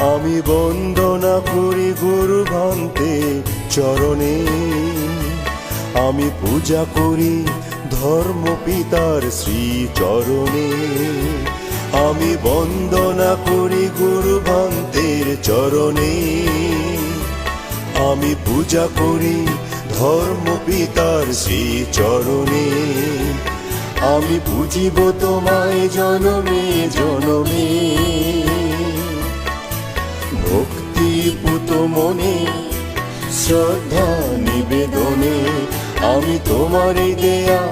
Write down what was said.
আমি বন্দনা করি গুরু ভন্তে চরণে। আমি পূজা করি ধর্ম পিতার শ্রী চরণে আমি বন্দনা করি গুরু ভন্তের চরণে। আমি পূজা করি ধর্ম পিতার শ্রী চরণে আমি বুঝিব তোমায় জনমে জনমে পুত মনে শ্রদ্ধা নিবেদনে আমি তোমারই দেয়া